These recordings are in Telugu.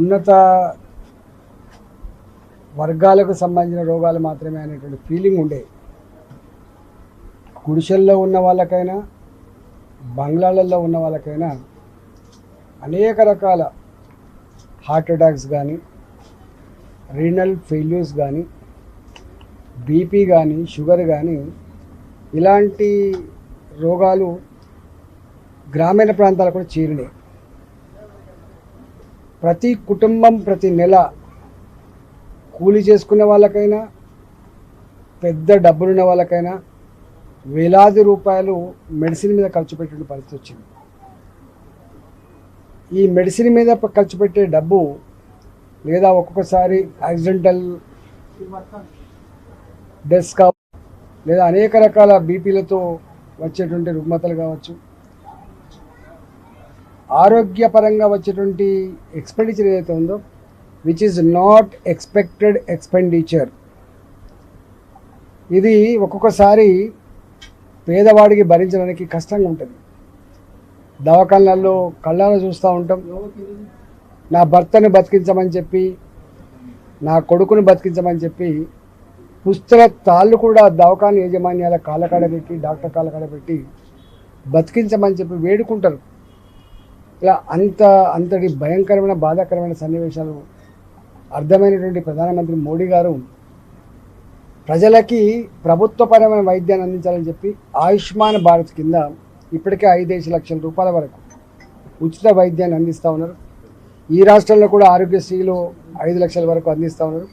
ఉన్నత వర్గాలకు సంబంధించిన రోగాలు మాత్రమే అనేటువంటి ఫీలింగ్ ఉండే. గుడిసెల్లో ఉన్న వాళ్ళకైనా బంగ్లాలలో ఉన్న వాళ్ళకైనా అనేక రకాల హార్ట్ అటాక్స్ కానీ రీనల్ ఫెయిల్యూర్స్ కానీ బీపీ కానీ షుగర్ కానీ ఇలాంటి రోగాలు గ్రామీణ ప్రాంతాలకు కూడా చేరినాయి. ప్రతి కుటుంబం ప్రతి నెల కూలి చేసుకునే వాళ్ళకైనా పెద్ద డబ్బులున్న వాళ్ళకైనా వేలాది రూపాయలు మెడిసిన్ మీద ఖర్చు పెట్టే పరిస్థితి వచ్చింది. ఈ మెడిసిన్ మీద ఖర్చు పెట్టే డబ్బు లేదా ఒక్కొక్కసారి యాక్సిడెంటల్ డెస్ కావచ్చు లేదా అనేక రకాల బీపీలతో వచ్చేటువంటి రుగ్మతలు కావచ్చు ఆరోగ్యపరంగా వచ్చేటువంటి ఎక్స్పెండిచర్ ఏదైతే ఉందో which is not expected expenditure ఇది ఒక్కొక్కసారి పేదవాడికి భరించడానికి కష్టంగా ఉంటుంది. దవాఖానాల్లో కళ్ళాలు చూస్తూ ఉంటాం. నా భర్తని బతికించమని చెప్పి నా కొడుకుని బతికించమని చెప్పి పుస్తక తాళ్ళు కూడా దవాఖాన యాజమాన్యాల కాళ్ళకాడ పెట్టి డాక్టర్ కాళ్ళకాడ పెట్టి బతికించమని చెప్పి వేడుకుంటారు. ఇలా అంత అంతటి భయంకరమైన బాధాకరమైన సన్నివేశాలు అర్థమైనటువంటి ప్రధానమంత్రి మోడీ గారు ప్రజలకి ప్రభుత్వపరమైన వైద్యాన్ని అందించాలని చెప్పి ఆయుష్మాన్ భారత్ కింద ఇప్పటికే ఐదేసి లక్షల రూపాయల వరకు ఉచిత వైద్యాన్ని అందిస్తూ ఉన్నారు. ఈ రాష్ట్రంలో కూడా ఆరోగ్యశ్రీలో ఐదు లక్షల వరకు అందిస్తూ ఉన్నారు.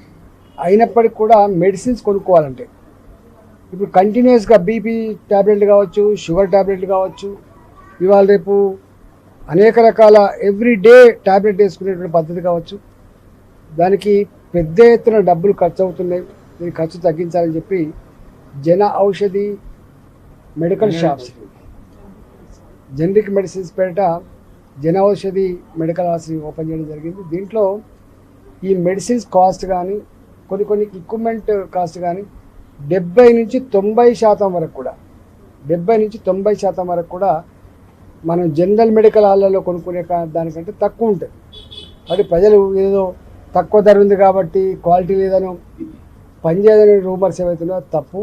అయినప్పటికీ కూడా మెడిసిన్స్ కొనుక్కోవాలంటే ఇప్పుడు కంటిన్యూస్గా బీపీ ట్యాబ్లెట్లు కావచ్చు షుగర్ ట్యాబ్లెట్లు కావచ్చు ఇవాళ రేపు అనేక రకాల ఎవ్రీ డే ట్యాబ్లెట్ వేసుకునేటువంటి పద్ధతి కావచ్చు. దానికి పెద్ద ఎత్తున డబ్బులు ఖర్చు అవుతున్నాయి. దీని ఖర్చు తగ్గించాలని చెప్పి Jana Aushadhi medical shops generic medicines పేరిట జన ఔషధి మెడికల్ హాస్పిటల్ ఓపెన్ చేయడం జరిగింది. దీంట్లో ఈ మెడిసిన్స్ కాస్ట్ కానీ కొన్ని కొన్ని ఎక్విప్మెంట్ కాస్ట్ కానీ డెబ్బై నుంచి తొంభై శాతం వరకు కూడా డెబ్బై నుంచి తొంభై శాతం వరకు కూడా మనం జనరల్ మెడికల్ హాల్లో కొనుక్కునే దానికంటే తక్కువ ఉంటుంది. అది ప్రజలు ఏదో తక్కువ ధర ఉంది కాబట్టి క్వాలిటీ లేదనో పనిచేయదని రూమర్స్ ఏవైతున్నాయో తప్పు.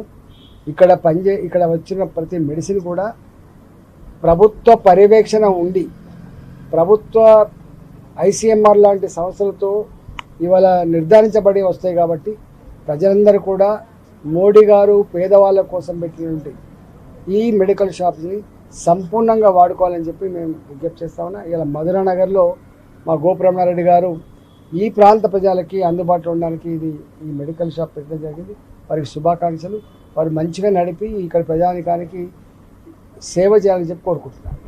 ఇక్కడ పనిచే ఇక్కడ వచ్చిన ప్రతి మెడిసిన్ కూడా ప్రభుత్వ పర్యవేక్షణ ఉండి ప్రభుత్వ ఐసీఎంఆర్ లాంటి సంస్థలతో ఇవాళ నిర్ధారించబడి వస్తాయి కాబట్టి ప్రజలందరూ కూడా మోడీ గారు పేదవాళ్ళ కోసం పెట్టినటువంటి ఈ మెడికల్ షాప్ని సంపూర్ణంగా వాడుకోవాలని చెప్పి మేము విజ్ఞప్తి చేస్తా ఉన్నా. ఇలా మధురా నగర్లో మా గోపురమణారెడ్డి గారు ఈ ప్రాంత ప్రజలకి అందుబాటులో ఉండడానికి ఇది ఈ మెడికల్ షాప్ పెట్టడం జరిగింది. వారికి శుభాకాంక్షలు. వారు మంచిగా నడిపి ఇక్కడ ప్రజానికానికి సేవ చేయాలని చెప్పి కోరుకుంటున్నాను.